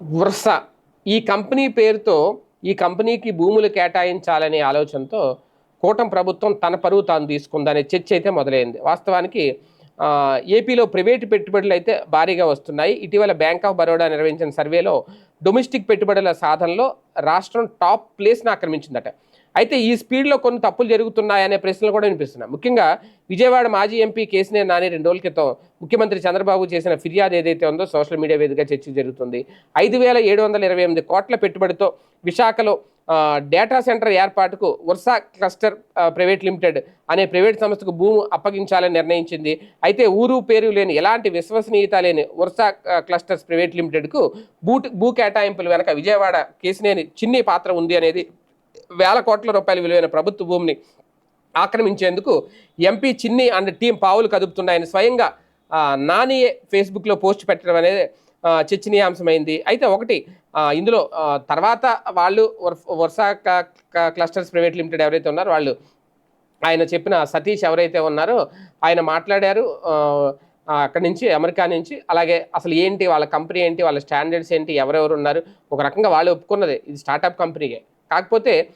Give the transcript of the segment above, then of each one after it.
వృస. ఈ కంపెనీ పేరుతో ఈ కంపెనీకి భూములు కేటాయించాలనే ఆలోచనతో కూటమి ప్రభుత్వం తన పరువు తాను తీసుకుందనే చర్చ అయితే మొదలైంది. వాస్తవానికి ఏపీలో ప్రైవేటు పెట్టుబడులు అయితే భారీగా వస్తున్నాయి. ఇటీవల బ్యాంక్ ఆఫ్ బరోడా నిర్వహించిన సర్వేలో డొమెస్టిక్ పెట్టుబడుల సాధనలో రాష్ట్రం టాప్ ప్లేస్ను ఆక్రమించిందట. అయితే ఈ స్పీడ్లో కొన్ని తప్పులు జరుగుతున్నాయనే ప్రశ్నలు కూడా వినిపిస్తున్నాయి. ముఖ్యంగా విజయవాడ మాజీ ఎంపీ కేసినేని నాని రెండు రోజుల క్రితం ముఖ్యమంత్రి చంద్రబాబు చేసిన ఫిర్యాదు ఏదైతే ఉందో సోషల్ మీడియా వేదికగా చర్చ జరుగుతుంది. ఐదు వేల ఏడు వందల ఇరవై ఎనిమిది కోట్ల పెట్టుబడితో విశాఖలో డేటా సెంటర్ ఏర్పాటుకు వర్సా క్లస్టర్ ప్రైవేట్ లిమిటెడ్ అనే ప్రైవేట్ సంస్థకు భూమి అప్పగించాలని నిర్ణయించింది. అయితే ఊరు పేరు లేని ఎలాంటి విశ్వసనీయత లేని వర్సా క్లస్టర్స్ ప్రైవేట్ లిమిటెడ్కు భూ భూ కేటాయింపులు వెనక విజయవాడ కేసినేని చిన్ని పాత్ర ఉంది అనేది వేల కోట్ల రూపాయల విలువైన ప్రభుత్వ భూమిని ఆక్రమించేందుకు ఎంపీ చిన్ని అండ్ టీం పావులు కదుపుతున్నాయని స్వయంగా నానియే ఫేస్బుక్లో పోస్ట్ పెట్టడం అనేది చర్చనీయాంశమైంది. అయితే ఒకటి ఇందులో తర్వాత వాళ్ళు వర్ష క- క్లస్టర్స్ ప్రైవేట్ లిమిటెడ్ ఎవరైతే ఉన్నారో వాళ్ళు ఆయన చెప్పిన సతీష్ ఎవరైతే ఉన్నారో ఆయన మాట్లాడారు. అక్కడి నుంచి అమెరికా నుంచి. అలాగే అసలు ఏంటి వాళ్ళ కంపెనీ ఏంటి వాళ్ళ స్టాండర్డ్స్ ఏంటి ఎవరెవరు ఉన్నారు ఒక రకంగా వాళ్ళు ఒప్పుకున్నది. ఇది స్టార్టప్ కంపెనీయే. కాకపోతే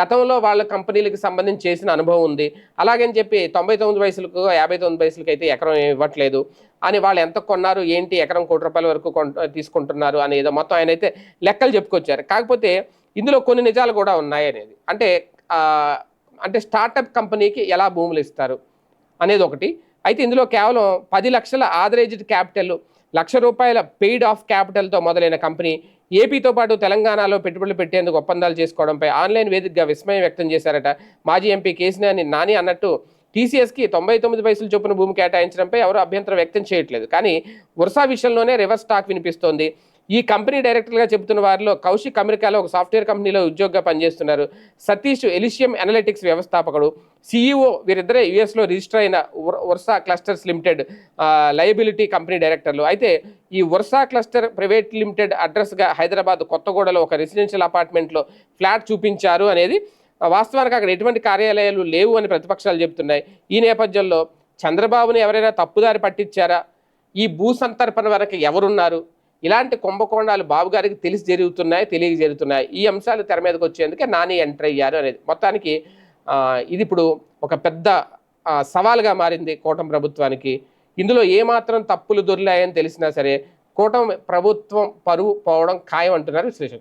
గతంలో వాళ్ళ కంపెనీలకు సంబంధించి చేసిన అనుభవం ఉంది. అలాగని చెప్పి తొంభై తొమ్మిది వయసులకు యాభై తొమ్మిది వయసులకు అయితే ఎకరం ఇవ్వట్లేదు. అని వాళ్ళు ఎంత కొన్నారు ఏంటి ఎకరం కోటి రూపాయల వరకు తీసుకుంటున్నారు అని ఏదో మొత్తం ఆయన అయితే లెక్కలు చెప్పుకొచ్చారు. కాకపోతే ఇందులో కొన్ని నిజాలు కూడా ఉన్నాయి అనేది. అంటే అంటే స్టార్టప్ కంపెనీకి ఎలా భూములు ఇస్తారు అనేది ఒకటి. అయితే ఇందులో కేవలం పది లక్షల ఆదరేజ్డ్ క్యాపిటల్ లక్ష రూపాయల పెయిడ్ ఆఫ్ క్యాపిటల్తో మొదలైన కంపెనీ ఏపీతో పాటు తెలంగాణలో పెట్టుబడులు పెట్టేందుకు ఒప్పందాలు చేసుకోవడంపై ఆన్లైన్ వేదికగా విస్మయం వ్యక్తం చేశారట. మాజీ ఎంపీ కేసీనాని నాని అన్నట్టు టీసీఎస్కి తొంభై తొమ్మిది పైసలు చొప్పున భూమి కేటాయించడంపై ఎవరు అభ్యంతరం వ్యక్తం చేయట్లేదు. కానీ వర్షా విషయంలోనే రివర్స్ స్టాక్ వినిపిస్తోంది. ఈ కంపెనీ డైరెక్టర్గా చెబుతున్న వారిలో కౌశిక్ అమెరికాలో ఒక సాఫ్ట్వేర్ కంపెనీలో ఉద్యోగిగా పనిచేస్తున్నారు. సతీష్ ఎలిషియం అనలిటిక్స్ వ్యవస్థాపకుడు సీఈఓ వీరిద్దరే యుఎస్లో రిజిస్టర్ అయిన Versa clusters limited liability company డైరెక్టర్లు. అయితే ఈ వర్సా క్లస్టర్ ప్రైవేట్ లిమిటెడ్ అడ్రస్గా హైదరాబాద్ కొత్తగూడలో ఒక రెసిడెన్షియల్ అపార్ట్మెంట్లో ఫ్లాట్ చూపించారు అనేది వాస్తవానికి అక్కడ ఎటువంటి కార్యాలయాలు లేవు అని ప్రతిపక్షాలు చెబుతున్నాయి. ఈ నేపథ్యంలో చంద్రబాబుని ఎవరైనా తప్పుదారి పట్టించారా? ఈ భూ సంతర్పణ వరకు ఎవరున్నారు? ఇలాంటి కుంభకోణాలు బాబు గారికి తెలిసి జరుగుతున్నాయి తెలియ జరుగుతున్నాయి. ఈ అంశాలు తెర మీదకి వచ్చేందుకే నాని ఎంటర్ అయ్యారు అనేది. మొత్తానికి ఇది ఇప్పుడు ఒక పెద్ద సవాల్గా మారింది కూటమి ప్రభుత్వానికి. ఇందులో ఏమాత్రం తప్పులు దొరిలాయని తెలిసినా సరే కూటమి ప్రభుత్వం పరువు పోవడం ఖాయం అంటున్నారు విశ్లేషకులు.